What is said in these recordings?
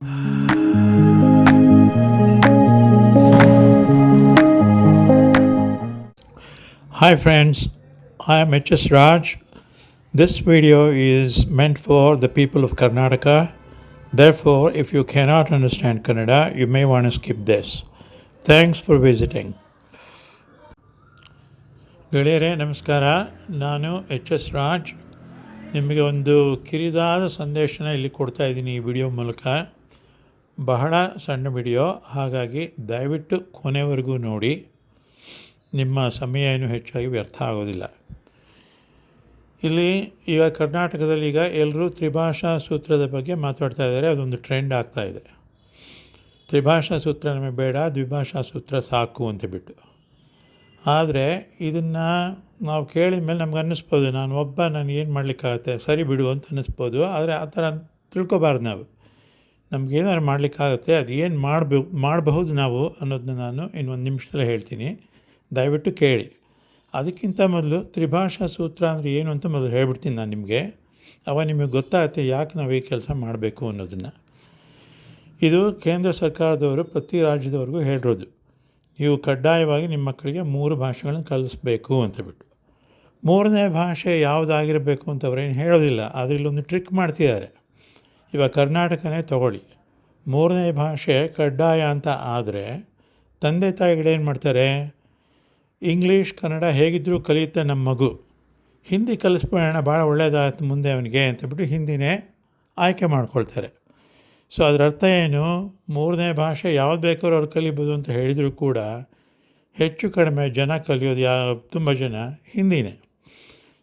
Hi friends, I am HS Raj. This video is meant for the people of Karnataka. Therefore, if you cannot understand Kannada, you may want to skip this. Thanks for visiting. ಗೆಳೆಯರೇ ನಮಸ್ಕಾರ ನಾನು H S Raj ನಿಮಗೆ ಒಂದು ಕಿರಿದಾದ ಸಂದೇಶನ ಇಲ್ಲಿ ಕೊಡ್ತಾ ಇದ್ದೀನಿ ಈ ವಿಡಿಯೋ ಮೂಲಕ ಬಹಳ ಸಣ್ಣ ವಿಡಿಯೋ. ಹಾಗಾಗಿ ದಯವಿಟ್ಟು ಕೊನೆವರೆಗೂ ನೋಡಿ. ನಿಮ್ಮ ಸಮಯ ಏನು ಹೆಚ್ಚಾಗಿ ವ್ಯರ್ಥ ಆಗೋದಿಲ್ಲ. ಇಲ್ಲಿ ಈಗ ಕರ್ನಾಟಕದಲ್ಲಿ ಈಗ ಎಲ್ಲರೂ ತ್ರಿಭಾಷಾ ಸೂತ್ರದ ಬಗ್ಗೆ ಮಾತಾಡ್ತಾ ಇದ್ದಾರೆ. ಅದೊಂದು ಟ್ರೆಂಡ್ ಆಗ್ತಾ ಇದೆ. ತ್ರಿಭಾಷಾ ಸೂತ್ರ ನಮಗೆ ಬೇಡ, ದ್ವಿಭಾಷಾ ಸೂತ್ರ ಸಾಕು ಅಂತ ಬಿಟ್ಟು. ಆದರೆ ಇದನ್ನು ನಾವು ಕೇಳಿದ ಮೇಲೆ ನಮ್ಗೆ ಅನ್ನಿಸ್ಬೋದು ನಾನು ಒಬ್ಬ ನಾನು ಏನು ಮಾಡಲಿಕ್ಕಾಗತ್ತೆ, ಸರಿ ಬಿಡು ಅಂತ ಅನ್ನಿಸ್ಬೋದು. ಆದರೆ ಆ ಥರ ತಿಳ್ಕೊಬಾರ್ದು ನಾವು. ನಮಗೇನಾದ್ರು ಮಾಡಲಿಕ್ಕಾಗುತ್ತೆ, ಅದು ಏನು ಮಾಡಬೇಕು ಮಾಡಬಹುದು ನಾವು ಅನ್ನೋದನ್ನ ನಾನು ಇನ್ನೊಂದು ನಿಮಿಷದಲ್ಲಿ ಹೇಳ್ತೀನಿ. ದಯವಿಟ್ಟು ಕೇಳಿ. ಅದಕ್ಕಿಂತ ಮೊದಲು ತ್ರಿಭಾಷಾ ಸೂತ್ರ ಅಂದರೆ ಏನು ಅಂತ ಮೊದಲು ಹೇಳ್ಬಿಡ್ತೀನಿ ನಾನು ನಿಮಗೆ. ಅವ ನಿಮಗೆ ಗೊತ್ತಾಗುತ್ತೆ ಯಾಕೆ ನಾವು ಈ ಕೆಲಸ ಮಾಡಬೇಕು ಅನ್ನೋದನ್ನು. ಇದು ಕೇಂದ್ರ ಸರ್ಕಾರದವರು ಪ್ರತಿ ರಾಜ್ಯದವರೆಗೂ ಹೇಳಿರೋದು. ನೀವು ಕಡ್ಡಾಯವಾಗಿ ನಿಮ್ಮ ಮಕ್ಕಳಿಗೆ ಮೂರು ಭಾಷೆಗಳನ್ನು ಕಲಿಸ್ಬೇಕು ಅಂತ ಬಿಟ್ಟು ಮೂರನೇ ಭಾಷೆ ಯಾವುದಾಗಿರಬೇಕು ಅಂತ ಅವರೇನು ಹೇಳೋದಿಲ್ಲ, ಆದರೆ ಇಲ್ಲೊಂದು ಟ್ರಿಕ್ ಮಾಡ್ತಿದ್ದಾರೆ. ಇವಾಗ ಕರ್ನಾಟಕನೇ ತಗೊಳ್ಳಿ. ಮೂರನೇ ಭಾಷೆ ಕಡ್ಡಾಯ ಅಂತ ಆದರೆ ತಂದೆ ತಾಯಿಗಳೇನು ಮಾಡ್ತಾರೆ? ಇಂಗ್ಲೀಷ್, ಕನ್ನಡ ಹೇಗಿದ್ದರೂ ಕಲಿಯುತ್ತೆ ನಮ್ಮ ಮಗು. ಹಿಂದಿ ಕಲಿಸ್ಬೋಣ ಭಾಳ ಒಳ್ಳೆಯದಾಯ್ತು ಮುಂದೆ ಅವನಿಗೆ ಅಂತಬಿಟ್ಟು ಹಿಂದಿನೇ ಆಯ್ಕೆ ಮಾಡ್ಕೊಳ್ತಾರೆ. ಸೊ ಅದರ ಅರ್ಥ ಏನು? ಮೂರನೇ ಭಾಷೆ ಯಾವ್ದು ಬೇಕಾದ್ರೂ ಅವ್ರು ಕಲಿಬೋದು ಅಂತ ಹೇಳಿದರೂ ಕೂಡ ಹೆಚ್ಚು ಕಡಿಮೆ ಜನ ಕಲಿಯೋದು ಯಾವ ತುಂಬ ಜನ ಹಿಂದಿನೇ.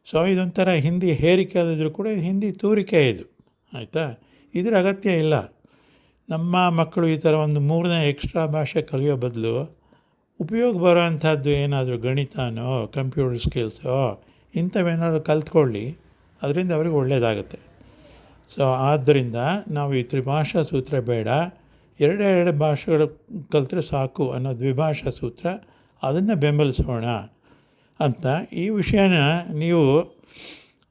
ಸೊ ಇದೊಂಥರ ಹಿಂದಿ ಹೇರಿಕೆ ಆದಿದ್ರು ಕೂಡ ಹಿಂದಿ ತೂರಿಕೆ ಇದು. ಆಯಿತಾ? ಇದರ ಅಗತ್ಯ ಇಲ್ಲ. ನಮ್ಮ ಮಕ್ಕಳು ಈ ಥರ ಒಂದು ಮೂರನೇ ಎಕ್ಸ್ಟ್ರಾ ಭಾಷೆ ಕಲಿಯೋ ಬದಲು ಉಪಯೋಗ ಬರೋ ಅಂಥದ್ದು ಏನಾದರೂ ಗಣಿತನೋ, ಕಂಪ್ಯೂಟರ್ ಸ್ಕಿಲ್ಸೋ, ಇಂಥವೇನಾದ್ರು ಕಲ್ತ್ಕೊಳ್ಳಿ. ಅದರಿಂದ ಅವ್ರಿಗೆ ಒಳ್ಳೆಯದಾಗುತ್ತೆ ಸೊ, ಆದ್ದರಿಂದ ನಾವು ಈ ತ್ರಿಭಾಷಾ ಸೂತ್ರ ಬೇಡ. ಎರಡೇ ಎರಡು ಭಾಷೆಗಳು ಕಲಿತ್ರೆ ಸಾಕು ಅನ್ನೋ ದ್ವಿಭಾಷಾ ಸೂತ್ರ, ಅದನ್ನು ಬೆಂಬಲಿಸೋಣ ಅಂತ ಈ ವಿಷಯನ ನೀವು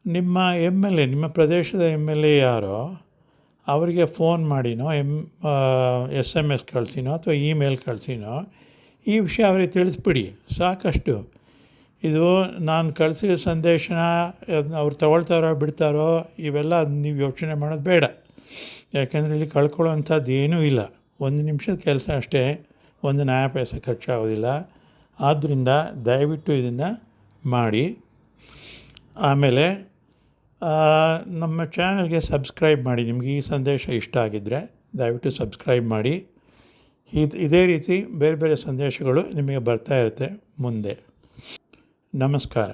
ನಿಮ್ಮ ಎಂ ಎಲ್ ಎ, ನಿಮ್ಮ ಪ್ರದೇಶದ ಎಂ ಎಲ್ ಎ ಯಾರೋ ಅವರಿಗೆ ಫೋನ್ ಮಾಡಿನೋ ಎಂ ಎಸ್ ಎಂ ಎಸ್ ಕಳಿಸಿನೋ ಅಥವಾ ಇಮೇಲ್ ಕಳಿಸಿನೋ, ಈ ವಿಷಯ ಅವರಿಗೆ ತಿಳಿಸ್ಬಿಡಿ, ಸಾಕಷ್ಟು. ಇದು ನಾನು ಕಳಿಸಿದ ಸಂದೇಶನ ಅವ್ರು ತಗೊಳ್ತಾರೋ ಬಿಡ್ತಾರೋ, ಇವೆಲ್ಲ ನೀವು ಯೋಚನೆ ಮಾಡೋದು ಬೇಡ. ಯಾಕೆಂದರೆ ಇಲ್ಲಿ ಕಳ್ಕೊಳ್ಳೋವಂಥದ್ದು ಏನೂ ಇಲ್ಲ. ಒಂದು ನಿಮಿಷದ ಕೆಲಸ ಅಷ್ಟೇ, ಒಂದು ನ್ಯಾಯ ಪೈಸೆ ಖರ್ಚಾಗೋದಿಲ್ಲ. ಆದ್ದರಿಂದ ದಯವಿಟ್ಟು ಇದನ್ನು ಮಾಡಿ. ಆಮೇಲೆ ನಮ್ಮ ಚಾನಲ್ಗೆ ಸಬ್ಸ್ಕ್ರೈಬ್ ಮಾಡಿ, ನಿಮಗೆ ಈ ಸಂದೇಶ ಇಷ್ಟ ಆಗಿದ್ದರೆ ದಯವಿಟ್ಟು ಸಬ್ಸ್ಕ್ರೈಬ್ ಮಾಡಿ. ಇದು ಇದೇ ರೀತಿ ಬೇರೆ ಬೇರೆ ಸಂದೇಶಗಳು ನಿಮಗೆ ಬರ್ತಾ ಇರುತ್ತೆ ಮುಂದೆ. ನಮಸ್ಕಾರ.